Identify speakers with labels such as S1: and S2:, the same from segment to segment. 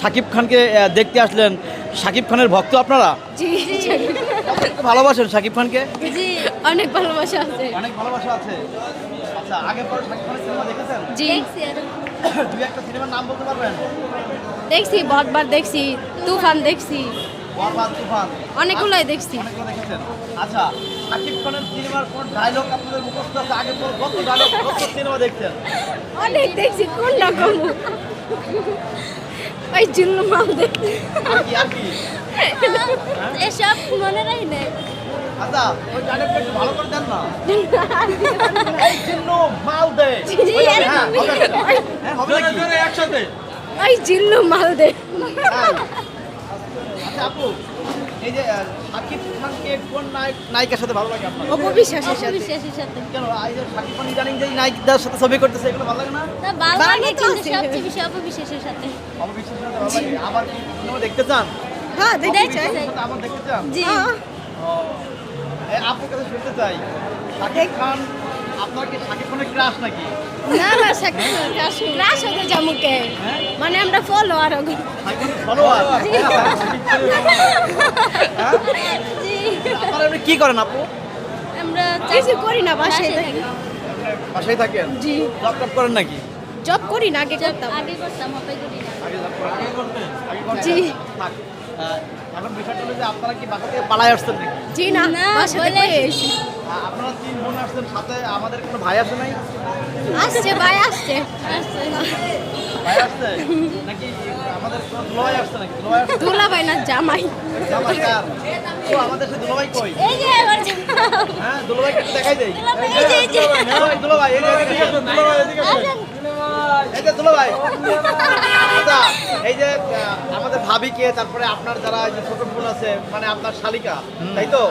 S1: শাকিব খানকে দেখতে আসলেন। শাকিব খানের ভক্ত আপনারা?
S2: জি।
S1: ভালোবাসেন শাকিব খানকে?
S2: জি অনেক ভালোবাসা আছে।
S1: অনেক ভালোবাসা আছে। আচ্ছা আগে পরে শাকিব খানের সিনেমা দেখেছেন?
S2: জি।
S1: দুই একটা সিনেমার নাম বলতে পারবেন?
S2: দেখছি বহুতবার দেখছি। তুফান দেখছি।
S1: বরবাদ তুফান।
S2: অনেকগুলোই দেখছি।
S1: আচ্ছা শাকিব খানের সিনেমার কোন ডায়লগ আপনাদের মুখস্থ আছে? আগে পরে কত ডায়লগ কত সিনেমা দেখছেন?
S2: অনেক দেখছি কোন রকম ওই জুল্লু মাল
S1: আর কি আর
S2: এসব মনে রাখি না
S1: আচ্ছা ওই ডায়লগটা একটু ভালো করে দেন না। এই জিন্নু মাল দে হ্যাঁ, হবে। হ্যাঁ,
S3: একসাথে।
S2: ওই জিল্লু।
S1: আচ্ছা আপু এই যে আহ, খানকে কোন নায়ক নায়িকার সাথে ভালো লাগে আপনার?
S2: সাথে। বিশ্বাসের সাথে।
S1: কেন এই যে শাকিব খান ইদানিং যে নায়িকদের সাথে ছবি করতেছে এগুলো ভালো লাগে না?
S2: ভালো
S4: লাগে
S2: কিন্তু সবচেয়ে বেশি অপবিশ্বাসের সাথে।
S1: অববিশ্বাসের সাথে ভালো লাগে। আবার কি দেখতে চান?
S4: হ্যাঁ দেখতে চাই।
S1: আবার দেখতে চান?
S2: জি।
S4: হ্যাঁ।
S1: ও, আপুর কাছে শুনতে চাই। শাকিব খান
S2: না না ক্রাশ হতে জামুকে।
S1: হ্যাঁ?
S2: মানে আমরা ফলো আর
S1: ফলোয়ার এমনি কি করেন আপু?
S2: আমরা কিছু করি না বাসায় থাকি।
S1: বাসায় থাকেন?
S2: জি।
S1: জব টপ করেন নাকি?
S2: জব করি না আগে করতাম। আগে করতাম হবে করি না।
S1: আগে জব আগে করতেন? আগে করতেন
S2: জি।
S1: থাক। এখন বিষয়টা হলো যে আপনারা কি বাসা থেকে পালায় আসছেন নাকি?
S2: জি না বাসা থেকে
S1: আপনারা তিন বোন আসছেন সাথে আমাদের কোনো ভাই আসে নাই?
S2: আসছে ভাই আসছে। আসছে
S1: ভাই আসছে? নাকি আমাদের কোনো দুলাভাই আসছে নাকি? দুলাভাই আসছে?
S2: দুলা না জামাই।
S1: জামাই কার? ও আমাদের সে দুলাভাই কই?
S2: এই যে আমার
S1: হ্যাঁ দুলাভাই একটু দেখাই দেই।
S2: এই যে, এই যে।
S1: দুলাভাই, দুলাভাই এই যে এদিকে আসেন, দুলাভাই এদিকে আসেন। এই যে দুলাভাই। আচ্ছা এই যে আমাদের ভাবিকে তারপরে আপনার যারা এই যে ছোট বোন আছে মানে আপনার শালিকা তাই তো?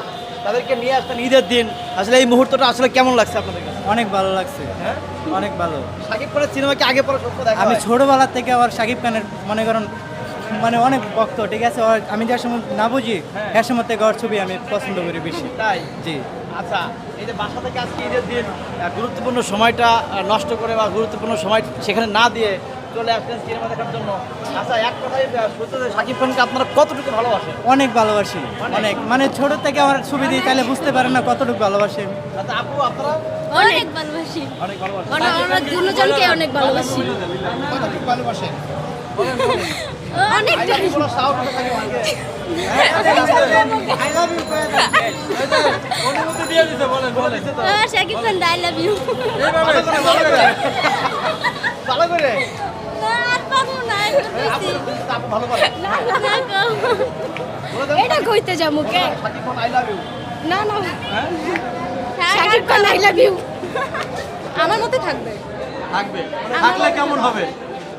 S1: তাদেরকে নিয়ে আসতেন ঈদের দিন। আসলে এই মুহূর্তটা আসলে কেমন লাগছে আপনাদের কাছে?
S3: অনেক ভালো লাগছে।
S1: হ্যাঁ?
S3: অনেক ভালো।
S1: সাকিব খানের সিনেমা কি আগে পরে সত্য দেখা
S3: আমি
S1: হয়?
S3: ছোটবেলা থেকে আবার শাকিব খানের মনে করেন মানে অনেক ভক্ত ঠিক আছে? আমি যার সময় না বুঝি
S1: হ্যাঁ।
S3: এর সময় থেকে ওর ছবি আমি পছন্দ করি বেশি।
S1: তাই?
S3: জি।
S1: আচ্ছা এই যে বাসা থেকে আজকে ঈদের দিন গুরুত্বপূর্ণ সময়টা নষ্ট করে বা গুরুত্বপূর্ণ সময় সেখানে না দিয়ে চলে আসছেন সিনেমা দেখার জন্য। আচ্ছা এক কথায় আহ, শুনতে খানকে আপনারা কতটুকু ভালোবাসেন?
S3: অনেক ভালোবাসি
S1: অনেক?
S3: মানে ছোট থেকে আমার ছবি দিই তাহলে বুঝতে পারেন না কতটুকু ভালোবাসি
S1: আচ্ছা আপু আপনারা?
S2: অনেক ভালোবাসি।
S1: অনেক ভালোবাসেন।
S2: আমরা আমরা দুজনকে অনেক ভালোবাসি।
S1: কতটুকু ভালোবাসেন?
S2: অনেক
S1: আইলা কি বলা সাউন্ড উঠে থাকে অনেকে? অনুমতি দিয়ে দিতে বলেন বলেন।
S2: Shakib Khan I love you.
S1: ভালো করে।
S2: আর পাবো না
S1: দেন।
S2: এটা কইতে না না। Shakib Khan I love you আমার মতে থাকবে।
S3: থাকবে। থাকলে কেমন হবে?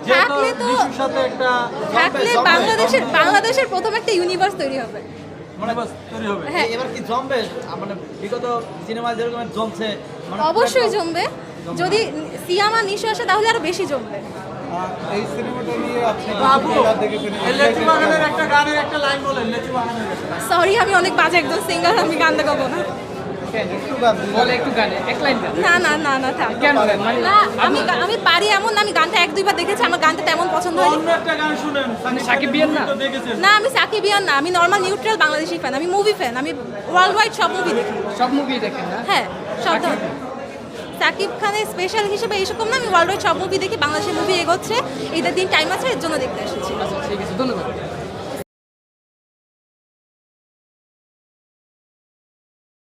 S4: থাকলে তো-
S3: সাথে একটা
S4: থাকলে বাংলাদেশের বাংলাদেশের প্রথম একটা ইউনিভার্স তৈরি হবে।
S3: মানে বাস তৈরি হবে।
S4: হ্যাঁ।
S1: এবার কি জমবে? মানে বিগত সিনেমা যেরকম জমছে মানে
S4: অবশ্যই জমবে। যদি সিয়ামা নিশো আসে তাহলে আরও বেশি জমবে।
S5: এই সিনেমাটা নিয়ে আপনি
S3: বাবু
S5: দেখেছেন
S3: লেচি বাগানের একটা গানের একটা লাইন বলেন লেচি বাগানের
S4: সরি আমি অনেক বাজে একজন সিঙ্গার আমি গান দেখাবো না।
S5: একটু গান
S6: বলে একটু গানে এক লাইন গান।
S4: না না না না
S6: কেন মানে
S4: না আমি আমি পারি এমন না আমি গানটা এক দুইবার দেখেছি আমার গানটা তেমন পছন্দ হয়নি।
S3: একটা
S6: সাকিব বিয়ান না?
S4: না আমি সাকিবিয়ান না নর্মাল নিউট্রাল বাংলাদেশি ফ্যান আমি মুভি ফ্যান আমি ওয়ার্ল্ড ওয়াইড সব মুভি দেখি।
S6: সব মুভি দেখেন
S4: হ্যাঁ সব ধরনের। সাকিব খানের স্পেশাল হিসেবে এইসব না আমি ওয়ার্ল্ড ওয়াইড সব মুভি দেখি বাংলাদেশের মুভি এগোচ্ছে। ঈদের দিন টাইম আছে, এর জন্য দেখতে এসেছি।
S6: আচ্ছা ঠিক আছে, ধন্যবাদ।